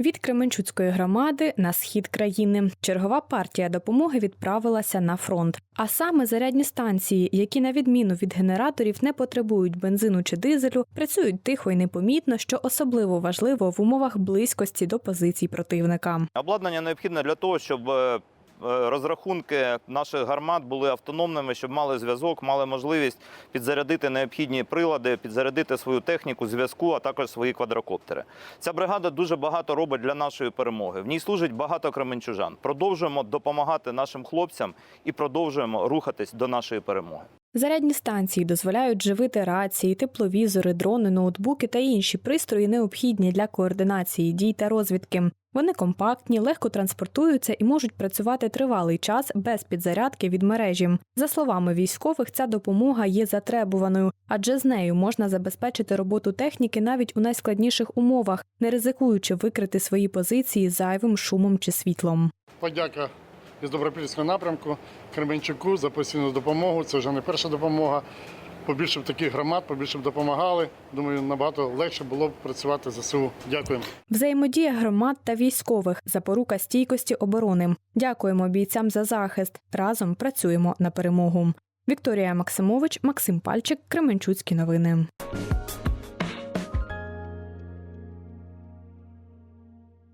Від Кременчуцької громади на схід країни чергова партія допомоги відправилася на фронт. А саме зарядні станції, які на відміну від генераторів не потребують бензину чи дизелю, працюють тихо і непомітно, що особливо важливо в умовах близькості до позицій противника. Обладнання необхідне для того, щоб е, розрахунки наших гармат були автономними, щоб мали зв'язок, мали можливість підзарядити необхідні прилади, підзарядити свою техніку, зв'язку, а також свої квадрокоптери. Ця бригада дуже багато робить для нашої перемоги. В ній служить багато кременчужан. Продовжуємо допомагати нашим хлопцям і продовжуємо рухатись до нашої перемоги. Зарядні станції дозволяють живити рації, тепловізори, дрони, ноутбуки та інші пристрої, необхідні для координації дій та розвідки. Вони компактні, легко транспортуються і можуть працювати тривалий час без підзарядки від мережі. За словами військових, ця допомога є затребуваною, адже з нею можна забезпечити роботу техніки навіть у найскладніших умовах, не ризикуючи викрити свої позиції зайвим шумом чи світлом. Подяка із Добропільського напрямку Кременчуку за постійну допомогу. Це вже не перша допомога. Побільше б таких громад, побільше б допомагали. Думаю, набагато легше було б працювати ЗСУ. Дякуємо. Взаємодія громад та військових запорука стійкості оборони. Дякуємо бійцям за захист. Разом працюємо на перемогу. Вікторія Максимович, Максим Пальчик, Кременчуцькі новини.